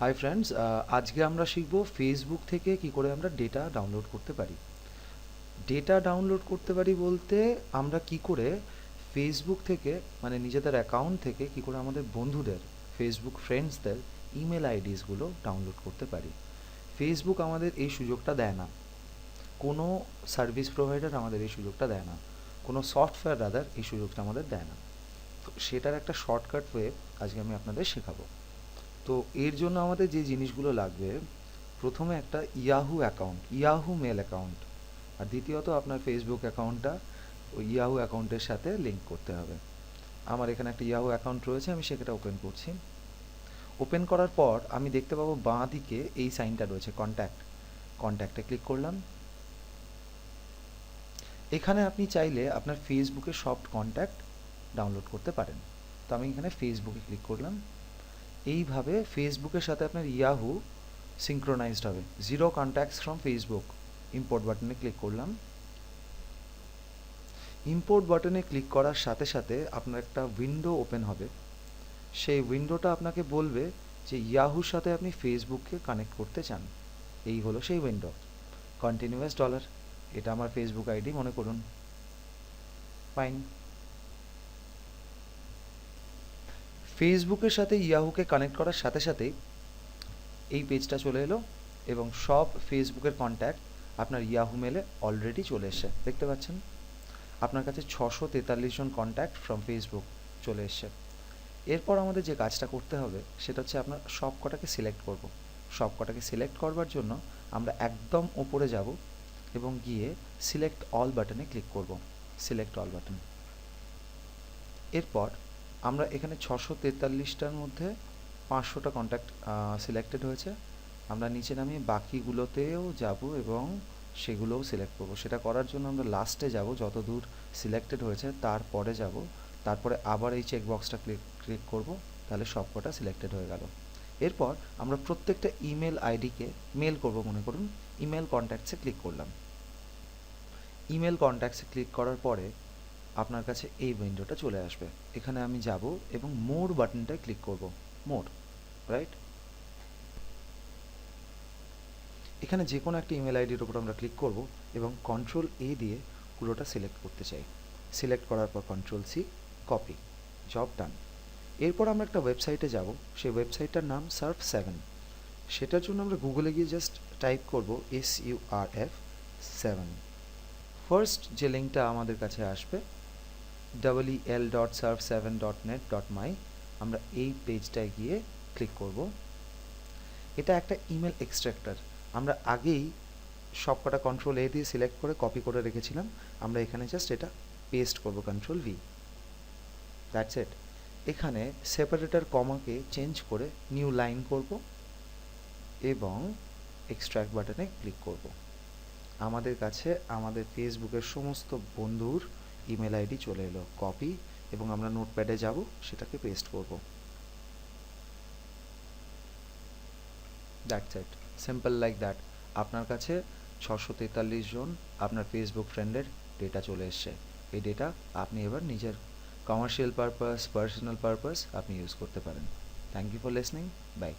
Hi friends আজকে আমরা শিখব ফেসবুক থেকে কি করে আমরা ডেটা ডাউনলোড করতে পারি। ডেটা ডাউনলোড করতে পারি বলতে আমরা কি করে ফেসবুক থেকে মানে নিজেদের অ্যাকাউন্ট থেকে কি করে আমাদের বন্ধুদের ফেসবুক ফ্রেন্ডসদের ইমেল আইডিসগুলো ডাউনলোড করতে পারি। ফেসবুক আমাদের এই সুযোগটা দেয় না। কোনো সার্ভিস প্রোভাইডার আমাদের এই সুযোগটা দেয় না। কোনো সফটওয়্যার রাদার এই সুযোগটা আমাদের দেয় না। তো সেটার একটা শর্টকাট ওয়ে আজকে আমি আপনাদের শেখাবো। তো এর জন্য আমাদের যে জিনিসগুলো লাগবে, প্রথমে একটা Yahoo account Yahoo mail account আর দ্বিতীয়ত আপনার ফেসবুক অ্যাকাউন্টটা ওই ইয়াহু অ্যাকাউন্টের সাথে লিঙ্ক করতে হবে। আমার এখানে একটা ইয়াহু অ্যাকাউন্ট রয়েছে, আমি সেটা ওপেন করছি। ওপেন করার পর আমি দেখতে পাবো বাঁ দিকে এই সাইনটা রয়েছে কন্ট্যাক্ট কন্ট্যাক্টে ক্লিক করলাম। এখানে আপনি চাইলে আপনার ফেসবুকের সব কন্ট্যাক্ট ডাউনলোড করতে পারেন। তো আমি এখানে ফেসবুকে ক্লিক করলাম। এইভাবে ফেসবুকের সাথে আপনার ইয়াহু সিঙ্ক্রোনাইজড হবে। Zero contacts from Facebook import বাটনে ক্লিক করলাম। ইম্পোর্ট বাটনে ক্লিক করার সাথে সাথে আপনার একটা উইন্ডো ওপেন হবে। সেই উইন্ডোটা আপনাকে বলবে যে ইয়াহুর সাথে আপনি ফেসবুককে কানেক্ট করতে চান। এই হলো সেই উইন্ডো কন্টিনিউয়াস ডলার এটা আমার ফেসবুক আইডি মনে করুন। ফাইন ফেসবুকের সাথে ইয়াহুকে কানেক্ট করার সাথে সাথেই এই পেজটা চলে এলো এবং সব ফেসবুকের কন্ট্যাক্ট আপনার ইয়াহু মেলে অলরেডি চলে এসছে। দেখতে পাচ্ছেন? আপনার কাছে ছশো তেতাল্লিশ জন কন্ট্যাক্ট ফ্রম ফেসবুক চলে এসছে। এরপর আমাদের যে কাজটা করতে হবে, সেটা হচ্ছে আপনার সব কটাকে সিলেক্ট করব। সব কটাকে সিলেক্ট করবার জন্য আমরা একদম ওপরে যাব এবং গিয়ে সিলেক্ট অল বাটনে ক্লিক করব। সিলেক্ট অল বাটন এরপর আমরা এখানে ছশো তেতাল্লিশটার মধ্যে পাঁচশোটা কন্ট্যাক্ট সিলেক্টেড হয়েছে। আমরা নিচে নামিয়ে বাকিগুলোতেও যাব এবং সেগুলোও সিলেক্ট করব। সেটা করার জন্য আমরা লাস্টে যাব যত দূর সিলেক্টেড হয়েছে, তারপরে যাব। তারপরে আবার এই চেক বক্সটা ক্লিক ক্লিক করব, তাহলে সব কটা সিলেক্টেড হয়ে গেল। এরপর আমরা প্রত্যেকটা ইমেল আইডিকে মেল করব, মনে করুন ইমেল কন্ট্যাক্টসে ক্লিক করলাম। ইমেল কন্ট্যাক্টসে ক্লিক করার পরে আপনার কাছে এই উইন্ডোটা চলে আসবে। এখানে আমি যাব এবং মোর বাটনটায় ক্লিক করব। মোর রাইট এখানে যে কোনো একটা ইমেল আইডির উপর আমরা ক্লিক করব এবং কন্ট্রোল এ দিয়ে পুরোটা সিলেক্ট করতে চাই। সিলেক্ট করার পর control C copy job done এরপর আমরা একটা ওয়েবসাইটে যাব। সেই ওয়েবসাইটটার নাম সার্ফ সেভেন সেটার জন্য আমরা গুগলে গিয়ে জাস্ট টাইপ করব S U R F seven first যে লিঙ্কটা আমাদের কাছে আসবে double E L dot serve seven dot net dot my আমরা এই পেজটায় গিয়ে ক্লিক করব। এটা একটা ইমেল এক্সট্রাক্টর আমরা আগেই সব কটা কন্ট্রোল এ দিয়ে সিলেক্ট করে কপি করে রেখেছিলাম। আমরা এখানে জাস্ট এটা পেস্ট করব কন্ট্রোল ভি দ্যাটস ইট এখানে সেপারেটর কমাকে চেঞ্জ করে নিউ লাইন করব এবং এক্সট্র্যাক্ট বাটনে ক্লিক করব। আমাদের কাছে, আমাদের ফেসবুকের সমস্ত বন্ধুর ইমেল আইডি চলে এলো কপি এবং আমরা নোটপ্যাডে যাব, সেটাকে পেস্ট করব। That's it simple like that আপনার কাছে ছশো তেতাল্লিশ জন আপনার ফেসবুক ফ্রেন্ডের ডেটা চলে এসছে। এই ডেটা আপনি এবার নিজের কমার্শিয়াল পারপাস পার্সোনাল পারপাস আপনি ইউজ করতে পারেন। Thank you for listening bye